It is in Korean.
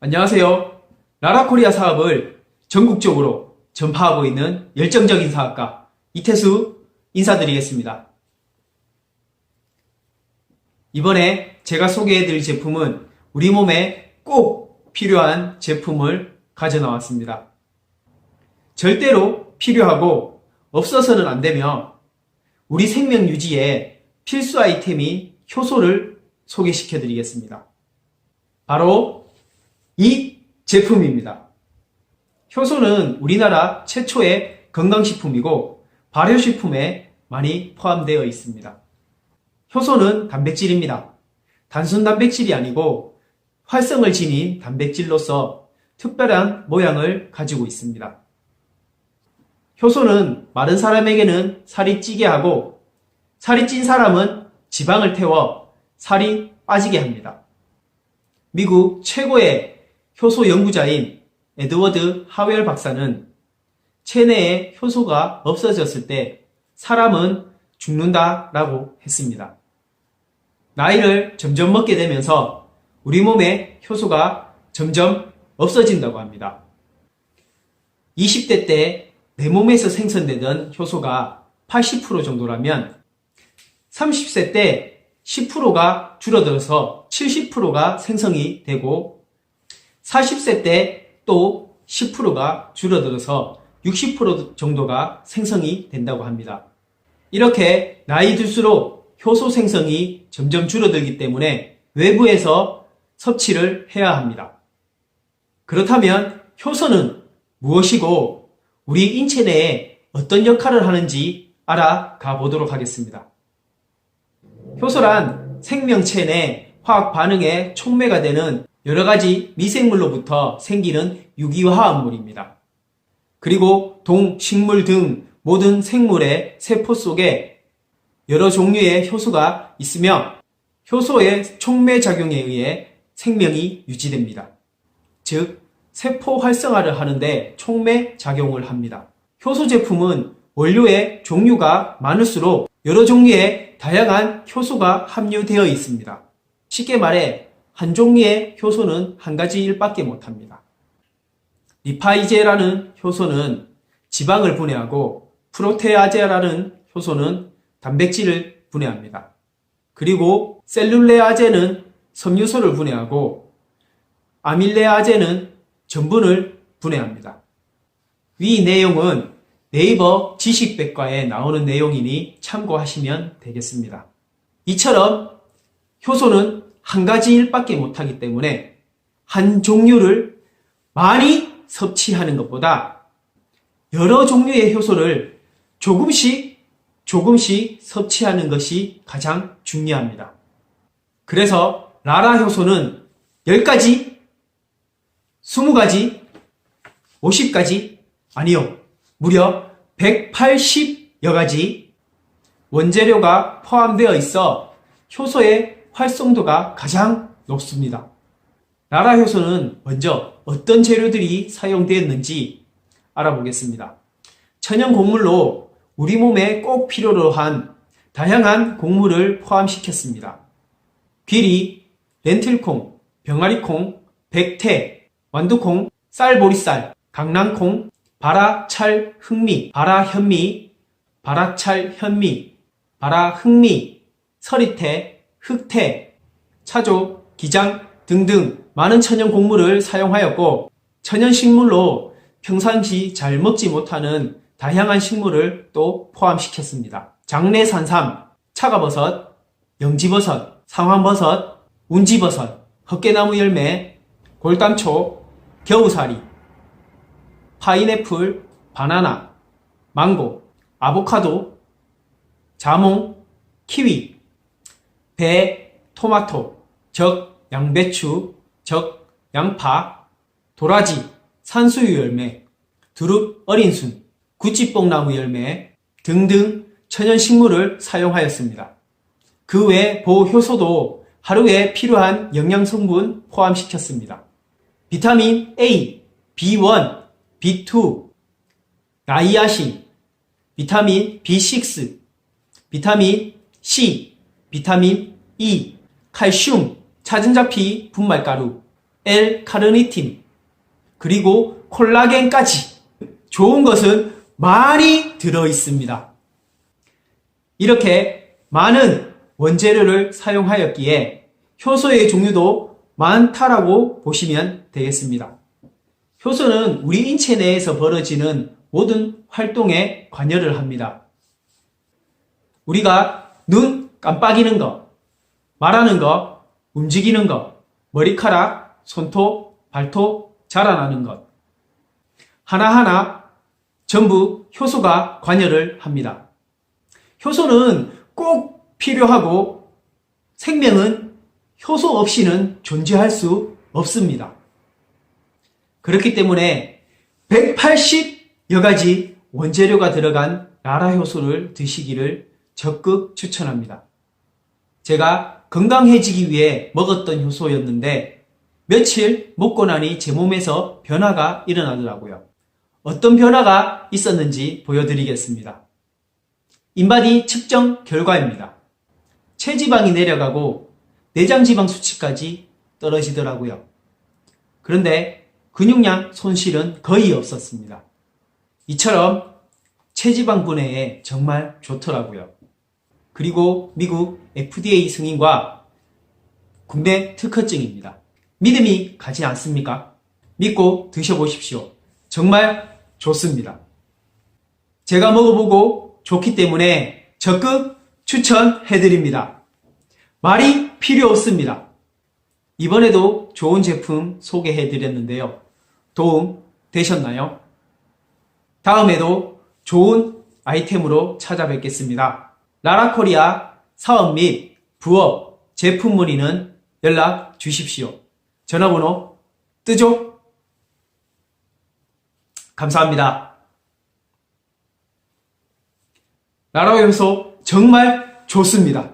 안녕하세요. 라라코리아 사업을 전국적으로 전파하고 있는 열정적인 사업가 이태수 인사드리겠습니다. 이번에 제가 소개해드릴 제품은 우리 몸에 꼭 필요한 제품을 가져 나왔습니다. 절대로 필요하고 없어서는 안 되며 우리 생명 유지에 필수 아이템인 효소를 소개시켜 드리겠습니다. 바로 이 제품입니다. 효소는 우리나라 최초의 건강식품이고 발효식품에 많이 포함되어 있습니다. 효소는 단백질입니다. 단순 단백질이 아니고 활성을 지닌 단백질로서 특별한 모양을 가지고 있습니다. 효소는 마른 사람에게는 살이 찌게 하고 살이 찐 사람은 지방을 태워 살이 빠지게 합니다. 미국 최고의 효소 연구자인 에드워드 하웰 박사는 체내에 효소가 없어졌을 때 사람은 죽는다 라고 했습니다. 나이를 점점 먹게 되면서 우리 몸의 효소가 점점 없어진다고 합니다. 20대 때 내 몸에서 생성되던 효소가 80% 정도라면 30세 때 10%가 줄어들어서 70%가 생성이 되고 40세 때 또 10%가 줄어들어서 60% 정도가 생성이 된다고 합니다. 이렇게 나이 들수록 효소 생성이 점점 줄어들기 때문에 외부에서 섭취를 해야 합니다. 그렇다면 효소는 무엇이고 우리 인체 내에 어떤 역할을 하는지 알아가 보도록 하겠습니다. 효소란 생명체 내 화학 반응에 촉매가 되는 여러 가지 미생물로부터 생기는 유기화 합물입니다. 그리고 동, 식물 등 모든 생물의 세포 속에 여러 종류의 효소가 있으며 효소의 촉매 작용에 의해 생명이 유지됩니다. 즉, 세포 활성화를 하는데 촉매 작용을 합니다. 효소 제품은 원료의 종류가 많을수록 여러 종류의 다양한 효소가 함유되어 있습니다. 쉽게 말해 한 종류의 효소는 한 가지 일밖에 못합니다. 리파이제라는 효소는 지방을 분해하고 프로테아제라는 효소는 단백질을 분해합니다. 그리고 셀룰레아제는 섬유소를 분해하고 아밀레아제는 전분을 분해합니다. 위 내용은 네이버 지식백과에 나오는 내용이니 참고하시면 되겠습니다. 이처럼 효소는 한 가지 일밖에 못하기 때문에 한 종류를 많이 섭취하는 것보다 여러 종류의 효소를 조금씩 조금씩 섭취하는 것이 가장 중요합니다. 그래서 라라 효소는 10가지, 20가지, 50가지, 아니요, 무려 180여 가지 원재료가 포함되어 있어 효소의 활성도가 가장 높습니다. 라라 효소는 먼저 어떤 재료들이 사용되었는지 알아보겠습니다. 천연 곡물로 우리 몸에 꼭 필요로 한 다양한 곡물을 포함시켰습니다. 귀리, 렌틸콩, 병아리콩, 백태, 완두콩, 쌀보리쌀, 강낭콩, 바라찰 흑미, 바라현미, 바라찰 현미, 바라흑미, 서리태, 흑태, 차조, 기장 등등 많은 천연 곡물을 사용하였고 천연 식물로 평상시 잘 먹지 못하는 다양한 식물을 또 포함시켰습니다. 장내산삼, 차가버섯, 영지버섯, 상황버섯, 운지버섯, 헛개나무 열매, 골담초, 겨우사리, 파인애플, 바나나, 망고, 아보카도, 자몽, 키위, 배, 토마토, 적, 양배추, 적, 양파, 도라지, 산수유 열매, 두릅, 어린순, 구찌뽕나무 열매 등등 천연 식물을 사용하였습니다. 그 외 보효소도 하루에 필요한 영양 성분 포함시켰습니다. 비타민 A, B1, B2, 나이아신, 비타민 B6, 비타민 C, 비타민 E, 칼슘, 차전자피 분말가루, L-카르니틴, 그리고 콜라겐까지 좋은 것은 많이 들어 있습니다. 이렇게 많은 원재료를 사용하였기에 효소의 종류도 많다라고 보시면 되겠습니다. 효소는 우리 인체 내에서 벌어지는 모든 활동에 관여를 합니다. 우리가 눈 깜빡이는 것, 말하는 것, 움직이는 것, 머리카락, 손톱, 발톱 자라나는 것. 하나하나 전부 효소가 관여를 합니다. 효소는 꼭 필요하고 생명은 효소 없이는 존재할 수 없습니다. 그렇기 때문에 180여 가지 원재료가 들어간 나라 효소를 드시기를 적극 추천합니다. 제가 건강해지기 위해 먹었던 효소였는데 며칠 먹고 나니 제 몸에서 변화가 일어나더라고요. 어떤 변화가 있었는지 보여드리겠습니다. 인바디 측정 결과입니다. 체지방이 내려가고 내장지방 수치까지 떨어지더라고요. 그런데 근육량 손실은 거의 없었습니다. 이처럼 체지방 분해에 정말 좋더라고요. 그리고 미국 FDA 승인과 국내 특허증입니다. 믿음이 가지 않습니까? 믿고 드셔보십시오. 정말 좋습니다. 제가 먹어보고 좋기 때문에 적극 추천해드립니다. 말이 필요 없습니다. 이번에도 좋은 제품 소개해드렸는데요. 도움 되셨나요? 다음에도 좋은 아이템으로 찾아뵙겠습니다. 라라코리아 사업 및 부업 제품 문의는 연락 주십시오. 전화번호 뜨죠? 감사합니다. 나라 요소 정말 좋습니다.